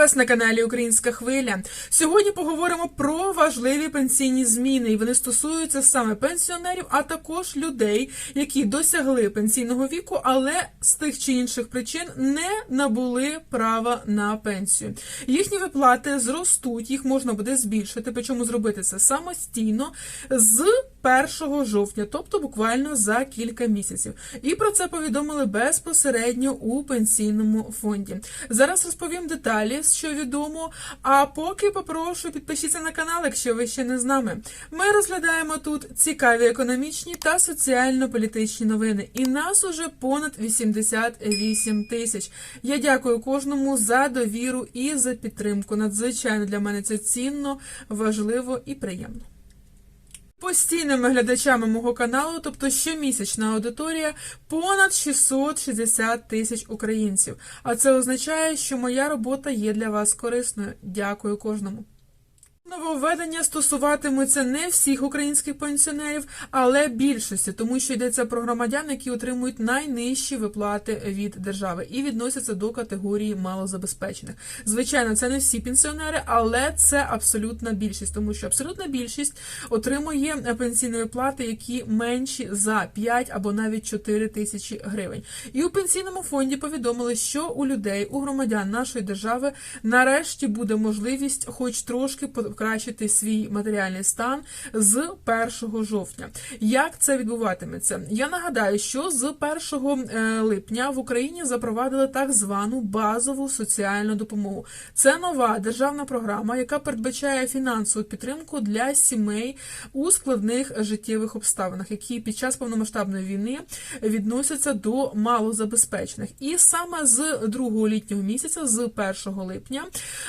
вас на каналі Українська Хвиля. Сьогодні поговоримо про важливі пенсійні зміни, і вони стосуються саме пенсіонерів, а також людей, які досягли пенсійного віку, але з тих чи інших причин не набули права на пенсію. Їхні виплати зростуть, їх можна буде збільшити. Причому зробити це самостійно з 1 жовтня, тобто буквально за кілька місяців. І про це повідомили безпосередньо у пенсійному фонді. Зараз розповім деталі, що відомо. А поки попрошу підпишіться на канал, якщо ви ще не з нами. Ми розглядаємо тут цікаві економічні та соціально-політичні новини. І нас уже понад 88 тисяч. Я дякую кожному за довіру і за підтримку. Надзвичайно для мене це цінно, важливо і приємно. Постійними глядачами мого каналу, тобто щомісячна аудиторія, понад 660 тисяч українців. А це означає, що моя робота є для вас корисною. Дякую кожному. Нововведення стосуватимуться не всіх українських пенсіонерів, але більшості, тому що йдеться про громадян, які отримують найнижчі виплати від держави і відносяться до категорії малозабезпечених. Звичайно, це не всі пенсіонери, але це абсолютна більшість, тому що абсолютна більшість отримує пенсійні виплати, які менші за 5 або навіть 4 тисячі гривень. І у пенсійному фонді повідомили, що у людей, у громадян нашої держави, нарешті буде можливість, хоч трошки покращити свій матеріальний стан з 1 жовтня. Як це відбуватиметься? Я нагадаю, що з 1 липня в Україні запровадили так звану базову соціальну допомогу. Це нова державна програма, яка передбачає фінансову підтримку для сімей у складних життєвих обставинах, які під час повномасштабної війни відносяться до малозабезпечених. І саме з 2 літнього місяця, з 1 липня,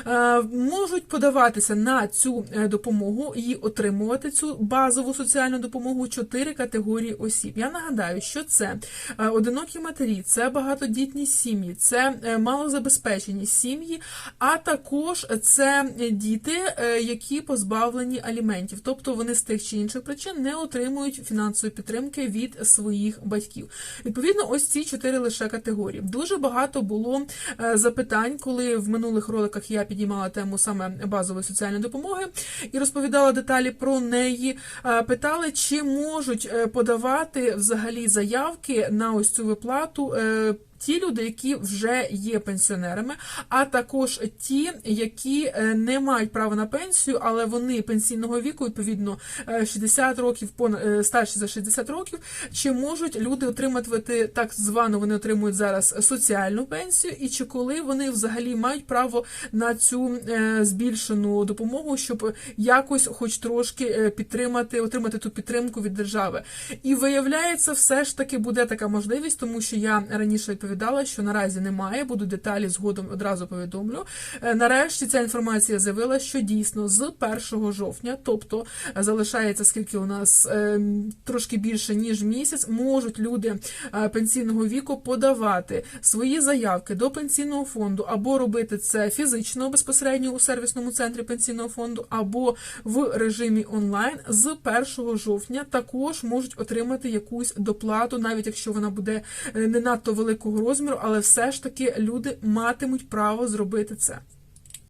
е, можуть подаватися на цю е, допомогу і отримувати цю базову соціальну допомогу чотири категорії осіб. Я нагадаю, що це е, одинокі матері, це багатодітні сім'ї, це е, малозабезпечені сім'ї, а також це діти, які позбавлені аліментів, тобто вони з тих чи інших причин не отримують фінансової підтримки від своїх батьків. Відповідно, ось ці чотири лише категорії. Дуже багато було запитань, коли в минулих роликах я підіймала тему саме базової соціальної допомоги і розповідала деталі про неї. Питали, чи можуть е, подавати взагалі заявки на ось цю виплату. Е, Ті люди, які вже є пенсіонерами, а також ті, які е, не мають права на пенсію, але вони пенсійного віку, відповідно, е, 60 років, понад е, старші за 60 років, чи можуть люди отримати так звану, вони отримують зараз соціальну пенсію, і чи коли вони взагалі мають право на цю е, збільшену допомогу, щоб якось, хоч трошки е, підтримати, отримати ту підтримку від держави. І виявляється, все ж таки буде така можливість, тому що я раніше відповідала, що наразі немає. Буду деталі згодом одразу повідомлю. Е, Нарешті ця інформація заявила, що дійсно з 1 жовтня, тобто е, залишається скільки у нас е, трошки більше ніж місяць, можуть люди пенсійного віку подавати свої заявки до пенсійного фонду або робити це фізично безпосередньо у сервісному центрі пенсійного фонду, або в режимі онлайн з 1 жовтня також можуть отримати якусь доплату, навіть якщо вона буде не надто великого розміру, але все ж таки люди матимуть право зробити це.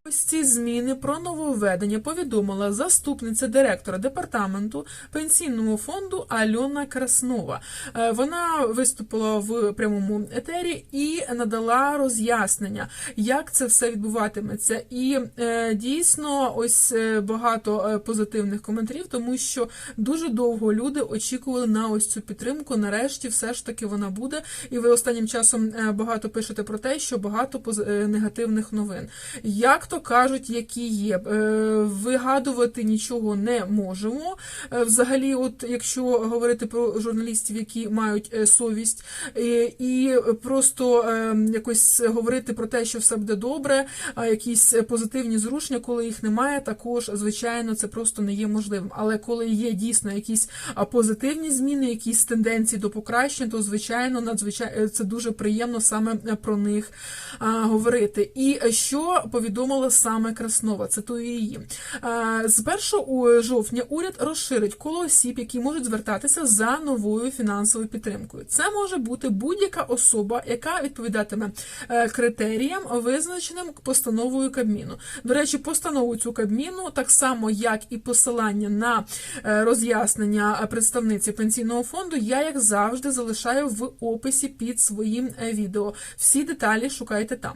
Ось ці зміни про нововведення повідомила заступниця директора департаменту пенсійного фонду Альона Краснова. Е, Вона виступила в прямому етері і надала роз'яснення, як це все відбуватиметься. І е, дійсно, ось е, багато позитивних коментарів, тому що дуже довго люди очікували на ось цю підтримку. Нарешті, все ж таки, вона буде. І ви останнім часом багато пишете про те, що багато негативних новин. Як то кажуть, які є. Е, Вигадувати нічого не можемо. Е, Взагалі, от якщо говорити про журналістів, які мають е, совість, і просто якось говорити про те, що все буде добре, якісь позитивні зрушення, коли їх немає, також звичайно це просто не є можливим. Але коли є дійсно якісь позитивні зміни, якісь тенденції до покращення, то звичайно надзвичайно це дуже приємно саме про них говорити. І що повідомила подумала саме Краснова. Цитую її. Е, З 1 жовтня уряд розширить коло осіб, які можуть звертатися за новою фінансовою підтримкою. Це може бути будь-яка особа, яка відповідатиме е, критеріям, визначеним постановою Кабміну. До речі, постанову цю Кабміну, так само як і посилання на е, роз'яснення представниці пенсійного фонду, я як завжди залишаю в описі під своїм е, відео. Всі деталі шукайте там.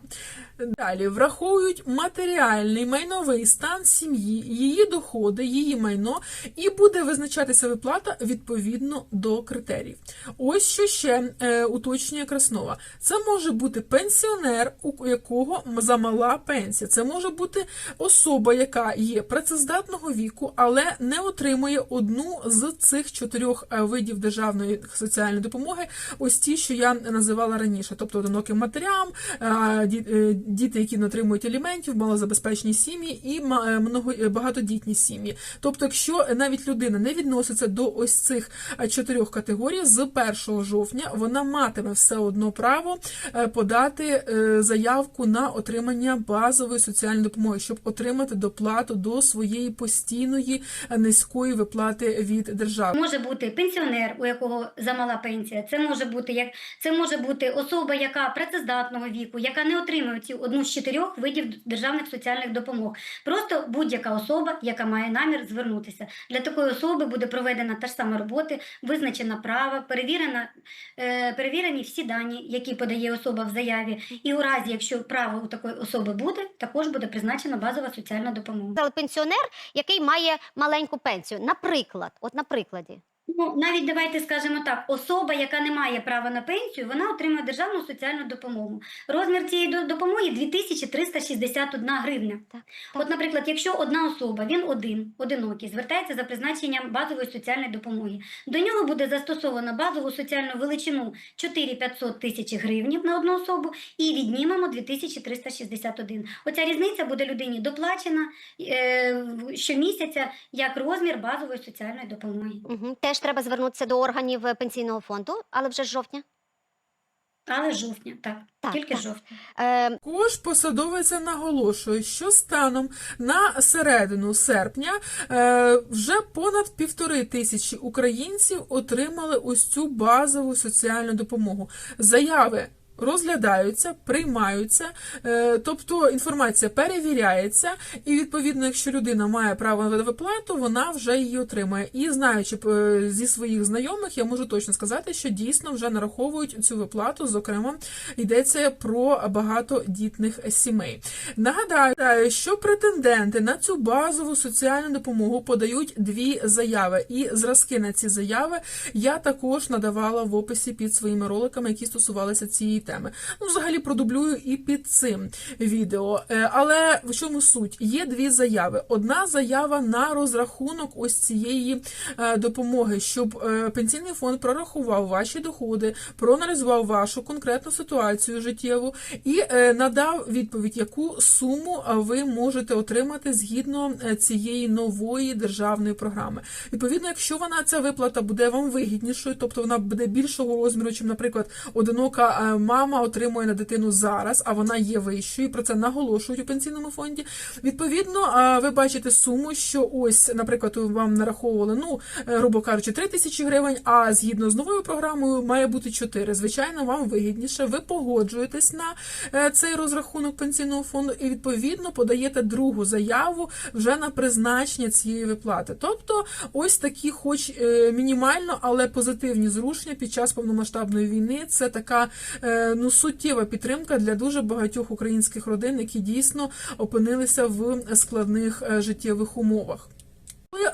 Далі враховують матеріальний майновий стан сім'ї, її доходи, її майно, і буде визначатися виплата відповідно до критеріїв. Ось що ще е, уточнює Краснова. Це може бути пенсіонер, у якого замала пенсія. Це може бути особа, яка є працездатного віку, але не отримує одну з цих чотирьох е, видів державної соціальної допомоги. Ось ті, що я називала раніше, тобто одиноким матерям, е, е, діти, які не отримують аліментів, малозабезпечені сім'ї і е, е, багатодітні сім'ї. Тобто, якщо навіть людина не відноситься до ось цих е, чотирьох категорій, з 1 жовтня вона матиме все одно право подати заявку на отримання базової соціальної допомоги, щоб отримати доплату до своєї постійної низької виплати від держави. Може бути пенсіонер, у якого замала пенсія. Це може бути як це може бути особа, яка працездатного віку, яка не отримує ці одну з чотирьох видів державних соціальних допомог. Просто будь-яка особа, яка має намір звернутися. Для такої особи буде проведена та ж сама робота, визначена права, перевірена, е, перевірені всі дані, які подає особа в заяві. І у разі, якщо право у такої особи буде, також буде призначена базова соціальна допомога. Але пенсіонер, який має маленьку пенсію. Наприклад, от на прикладі. Ну, навіть давайте скажемо так: особа, яка не має права на пенсію, вона отримує державну соціальну допомогу. Розмір цієї до- допомоги 2361 гривня. Так. От, наприклад, якщо одна особа, він один, одинокий, звертається за призначенням базової соціальної допомоги, до нього буде застосовано базову соціальну величину 4500 тисяч гривнів на одну особу і віднімемо 2361. Оця різниця буде людині доплачена е, щомісяця як розмір базової соціальної допомоги. Угу. Теж треба звернутися до органів е, пенсійного фонду, але вже з жовтня. Але жовтня, так, Так, тільки так. жовтня. Е, Також посадовиця наголошує, що станом на середину серпня е, вже понад півтори тисячі українців отримали ось цю базову соціальну допомогу. Заяви. Розглядаються, приймаються, е, тобто інформація перевіряється, і відповідно, якщо людина має право на виплату, вона вже її отримає. І знаючи е, зі своїх знайомих, я можу точно сказати, що дійсно вже нараховують цю виплату. Зокрема, йдеться про багатодітних сімей. Нагадаю, що претенденти на цю базову соціальну допомогу подають дві заяви, і зразки на ці заяви я також надавала в описі під своїми роликами, які стосувалися цієї теми. Ну, взагалі продублюю і під цим відео. Е, Але в чому суть? Є дві заяви. Одна заява на розрахунок ось цієї е, допомоги, щоб е, пенсійний фонд прорахував ваші доходи, проаналізував вашу конкретну ситуацію життєву і надав відповідь, яку суму ви можете отримати згідно цієї нової державної програми. Відповідно, якщо вона ця виплата буде вам вигіднішою, тобто вона буде більшого розміру, чим, наприклад, одинока е, мама отримує на дитину зараз, а вона є вищою, про це наголошують у пенсійному фонді. Відповідно, ви бачите суму, що ось, наприклад, вам нараховували, ну, е, грубо кажучи, 3 тисячі гривень, а згідно з новою програмою має бути 4. Звичайно, вам вигідніше. Ви погоджуєтесь на е, цей розрахунок пенсійного фонду і відповідно подаєте другу заяву вже на призначення цієї виплати. Тобто, ось такі, хоч е, мінімально, але позитивні зрушення під час повномасштабної війни. Це така ну суттєва підтримка для дуже багатьох українських родин, які дійсно опинилися в складних е, життєвих умовах.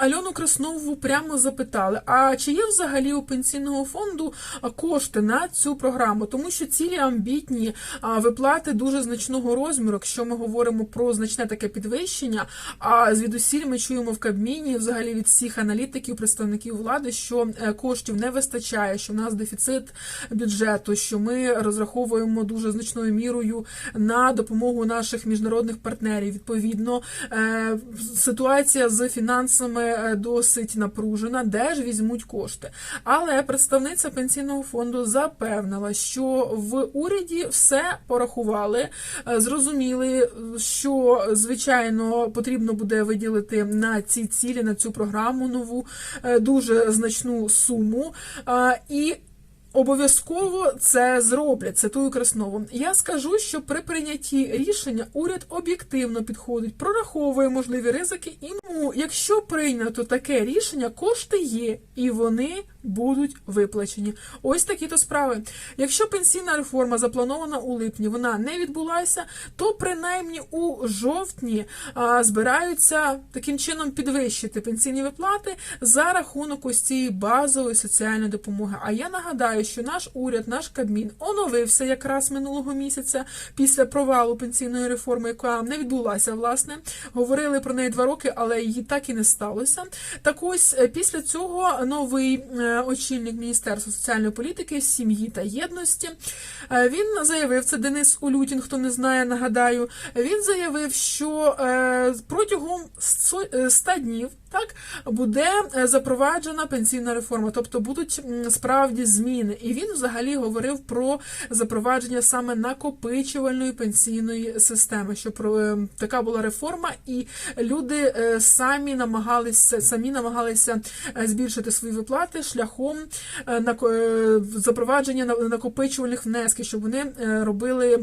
Альону Краснову прямо запитали, а чи є взагалі у пенсійного фонду кошти на цю програму, тому що цілі амбітні виплати дуже значного розміру, якщо ми говоримо про значне таке підвищення. А звідусіль ми чуємо в Кабміні, взагалі від всіх аналітиків, представників влади, що е, коштів не вистачає, що в нас дефіцит бюджету, що ми розраховуємо дуже значною мірою на допомогу наших міжнародних партнерів. Відповідно, е, ситуація з фінансами е, досить напружена, де ж візьмуть кошти. Але представниця пенсійного фонду запевнила, що в уряді все порахували, е, зрозуміли, що звичайно потрібно буде виділити на ці цілі, на цю програму нову е, дуже значну суму. І Обов'язково це зроблять. Цитую Краснову. Я скажу, що при прийнятті рішення уряд об'єктивно підходить, прораховує можливі ризики. І якщо прийнято таке рішення, кошти є і вони будуть виплачені. Ось такі то справи. Якщо пенсійна реформа запланована у липні, вона не відбулася, то принаймні у жовтні а, збираються таким чином підвищити пенсійні виплати за рахунок ось цієї базової соціальної допомоги. А я нагадаю, що наш уряд, наш Кабмін оновився якраз минулого місяця після провалу пенсійної реформи, яка не відбулася, власне. Говорили про неї два роки, але її так і не сталося. Так ось е, після цього новий е, очільник Міністерства соціальної політики, сім'ї та єдності. е, Він заявив, це Денис Улютін, хто не знає, нагадаю. Він заявив, що е, протягом сто- е, 100 днів так буде е, запроваджена пенсійна реформа, тобто будуть справді зміни. І він взагалі говорив про запровадження саме накопичувальної пенсійної системи, що про е, така була реформа, і люди е, самі намагалися самі намагалися збільшити свої виплати шляхом запровадження на- накопичувальних внесків, щоб вони робили.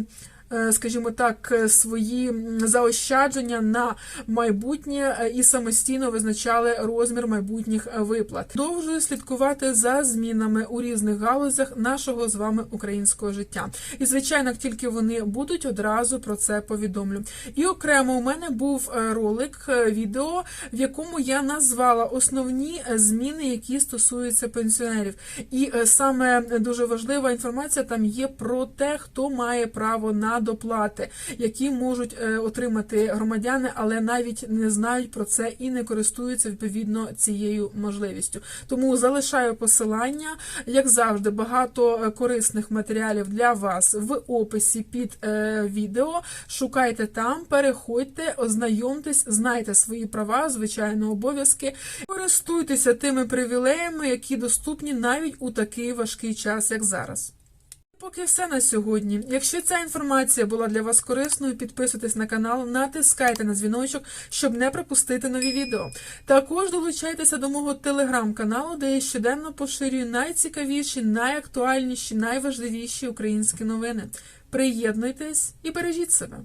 Е, Скажімо так, е, свої заощадження на майбутнє е, і самостійно визначали розмір майбутніх виплат. Продовжую слідкувати за змінами у різних галузях нашого з вами українського життя. І звичайно, тільки вони будуть, одразу про це повідомлю. І окремо у мене був ролик, відео, в якому я назвала основні зміни, які стосуються пенсіонерів. І саме дуже важлива інформація там є про те, хто має право на доплати, які можуть е, отримати громадяни, але навіть не знають про це і не користуються відповідно цією можливістю. Тому залишаю посилання, як завжди, багато е, корисних матеріалів для вас в описі під е, відео. Шукайте там, переходьте, ознайомтесь, знайте свої права, звичайно, обов'язки. Користуйтеся тими привілеями, які доступні навіть у такий важкий час, як зараз. Поки все на сьогодні. Якщо ця інформація була для вас корисною, підписуйтесь на канал, натискайте на дзвіночок, щоб не пропустити нові відео. Також долучайтеся до мого телеграм-каналу, де я щоденно поширюю найцікавіші, найактуальніші, найважливіші українські новини. Приєднуйтесь і бережіть себе.